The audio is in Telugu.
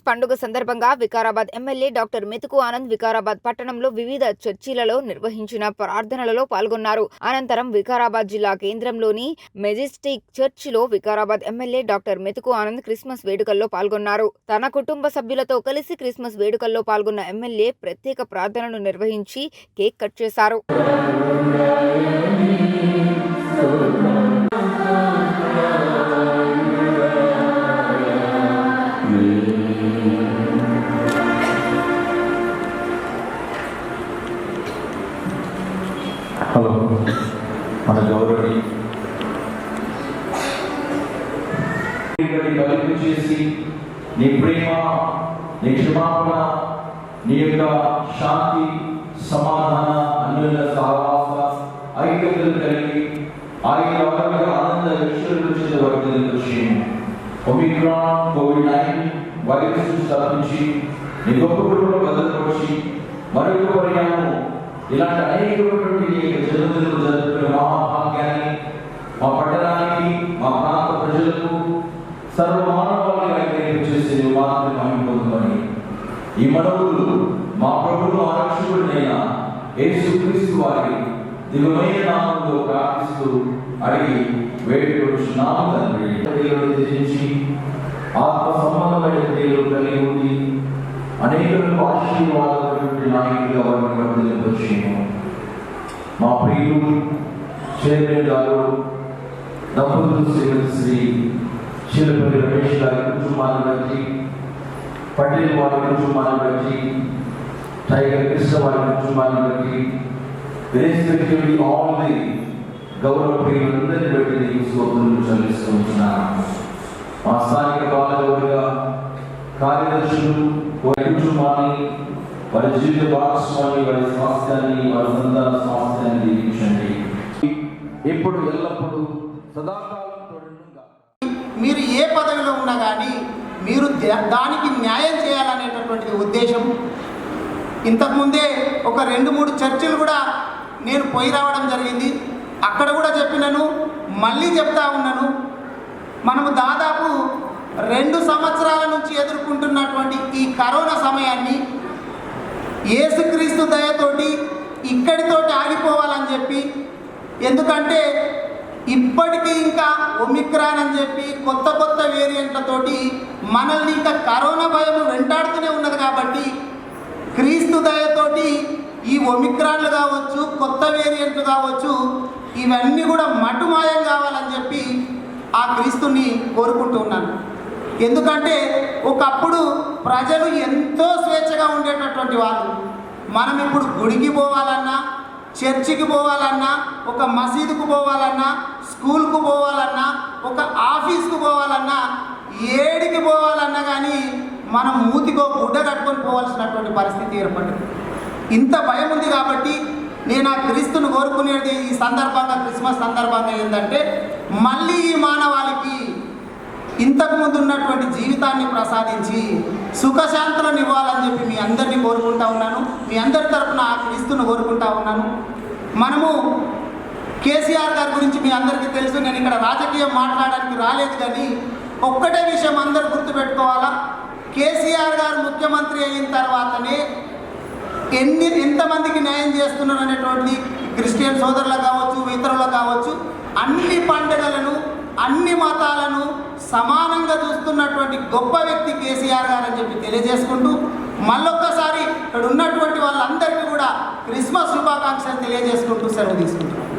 క్రిస్మస్ పండుగ సందర్భంగా వికారాబాద్ ఎమ్మెల్యే డాక్టర్ మెతుకు ఆనంద్ వికారాబాద్ పట్టణంలో వివిధ చర్చిలలో నిర్వహించిన ప్రార్థనలలో పాల్గొన్నారు. అనంతరం వికారాబాద్ జిల్లా కేంద్రంలోని మెజిస్టిక్ చర్చిలో వికారాబాద్ ఎమ్మెల్యే డాక్టర్ మెతుకు ఆనంద్ క్రిస్మస్ వేడుకల్లో పాల్గొన్నారు. తన కుటుంబ సభ్యులతో కలిసి క్రిస్మస్ వేడుకల్లో పాల్గొన్న ఎమ్మెల్యే ప్రత్యేక ప్రార్థనలు నిర్వహించి కేక్ కట్ చేశారు. హలో. మన గౌరవి కలిపి చేసి నీ ప్రేమ నీ క్షమాపణ నీ యొక్క శాంతి సమాధాన అన్యుల సహవాస ఐక్యతలు కలిగి ఆయన ఆరోగ్య ఆనంద ఈశ్వరుడు చేత వర్గం విషయం ఒమిక్రాన్ కోవిడ్ నైన్టీన్ వైరస్ స్థాపించి నీ గొప్ప కుటుంబంలో భద్రపరిచి మరొక పర్యాయం ఇలాంటి అనేకమైనటువంటి ఈ జరుపుకునే మహాభాగ్యాన్ని మా పట్టణానికి మా ప్రాంత ప్రజలకు సర్వ ఆయన చేసే మాత్రం మహిమ పొందుకొని ఈ మనవులు మా ప్రభువు ఆరక్షకుడినైన యేసుక్రీస్తు వారి దివ్యమైన నామంలో ప్రార్థిస్తూ అడిగి వేడుకొచ్చున్నాము తండ్రి. ఆత్మ సంబంధమైన దేవుడు కలిగి ఉంది అనేకులకు ఆశీర్వాదమైనటువంటి నాయకులుగా వారిని వర్ధిల్లింపచేయము మా ప్రియులు చైర్మన్ గారు దంపతులు శ్రీమతి శ్రీ శిల్పతి రమేష్ గారి కుటుంబాన్ని బట్టి పటేల్ వారి కుటుంబాన్ని బట్టి టైగర్ కృష్ణ వారి కుటుంబాన్ని బట్టి రెస్పెక్టివ్లీ ఆల్ ది గౌరవ ప్రియులందరినీ బట్టి నీకు స్తోత్రులు చెల్లిస్తూ ఉంటున్నాను. మా స్థానిక బాలగౌరుగా కార్యదర్శులు వారి కుటుంబాన్ని వారి జీవిత భాగస్వామి వారి స్వాస్థ్యాన్ని వారి సంతాన స్వాస్థ్యాన్ని దీవించండి. ఇప్పుడు ఎల్లప్పుడూ సదాకాలం మీరు ఏ పదవిలో ఉన్నా కానీ మీరు దానికి న్యాయం చేయాలనేటటువంటి ఉద్దేశం. ఇంతకుముందే ఒక రెండు మూడు చర్చలు కూడా నేను పోయి రావడం జరిగింది. అక్కడ కూడా చెప్పినను మళ్ళీ చెప్తా ఉన్నాను. మనము దాదాపు రెండు సంవత్సరాల నుంచి ఎదుర్కొంటున్నటువంటి కరోనా సమయాన్ని ఏసుక్రీస్తు దయతోటి ఇక్కడితోటి ఆగిపోవాలని చెప్పి ఎందుకంటే ఇప్పటికీ ఇంకా ఒమిక్రాన్ అని చెప్పి కొత్త కొత్త వేరియంట్లతోటి మనల్ని ఇంకా కరోనా భయం వెంటాడుతూనే ఉన్నది కాబట్టి క్రీస్తు దయతోటి ఈ ఒమిక్రాన్లు కావచ్చు కొత్త వేరియంట్లు కావచ్చు ఇవన్నీ కూడా మటుమాయం కావాలని చెప్పి ఆ క్రీస్తుని కోరుకుంటూ ఉన్నాను. ఎందుకంటే ఒకప్పుడు ప్రజలు ఎంతో స్వేచ్ఛగా ఉండేటటువంటి వాళ్ళు. మనం ఇప్పుడు గుడికి పోవాలన్నా చర్చికి పోవాలన్నా ఒక మసీదుకు పోవాలన్నా స్కూల్కు పోవాలన్నా ఒక ఆఫీస్కు పోవాలన్నా ఏడికి పోవాలన్నా కానీ మనం మూతికో గుడ్డ కట్టుకొని పోవాల్సినటువంటి పరిస్థితి ఏర్పడింది. ఇంత భయం ఉంది కాబట్టి నేను ఆ క్రీస్తును కోరుకునేది ఈ సందర్భంగా క్రిస్మస్ సందర్భంగా ఏంటంటే మళ్ళీ ఈ మానవాళికి ఇంతకుముందు ఉన్నటువంటి జీవితాన్ని ప్రసాదించి సుఖశాంతులను ఇవ్వాలని చెప్పి మీ అందరినీ కోరుకుంటా ఉన్నాను. మీ అందరి తరఫున ఆ క్రీస్తును కోరుకుంటా ఉన్నాను. మనము కేసీఆర్ గారి గురించి మీ అందరికీ తెలుసు. నేను ఇక్కడ రాజకీయం మాట్లాడడానికి రాలేదు కానీ ఒక్కటే విషయం అందరు గుర్తుపెట్టుకోవాలా. కేసీఆర్ గారు ముఖ్యమంత్రి అయిన తర్వాతనే ఎన్ని ఎంతమందికి న్యాయం చేస్తున్నారు అనేటువంటి క్రిస్టియన్ సోదరులకు కావచ్చు ఇతరులకు కావచ్చు అన్ని పండుగలను అన్ని మతాలను సమానంగా చూస్తున్నటువంటి గొప్ప వ్యక్తి కేసీఆర్ గారు అని చెప్పి తెలియజేసుకుంటూ మళ్ళొక్కసారి ఇక్కడ ఉన్నటువంటి వాళ్ళందరికీ కూడా క్రిస్మస్ శుభాకాంక్షలు తెలియజేసుకుంటూ సెలవు తీసుకుంటున్నాం.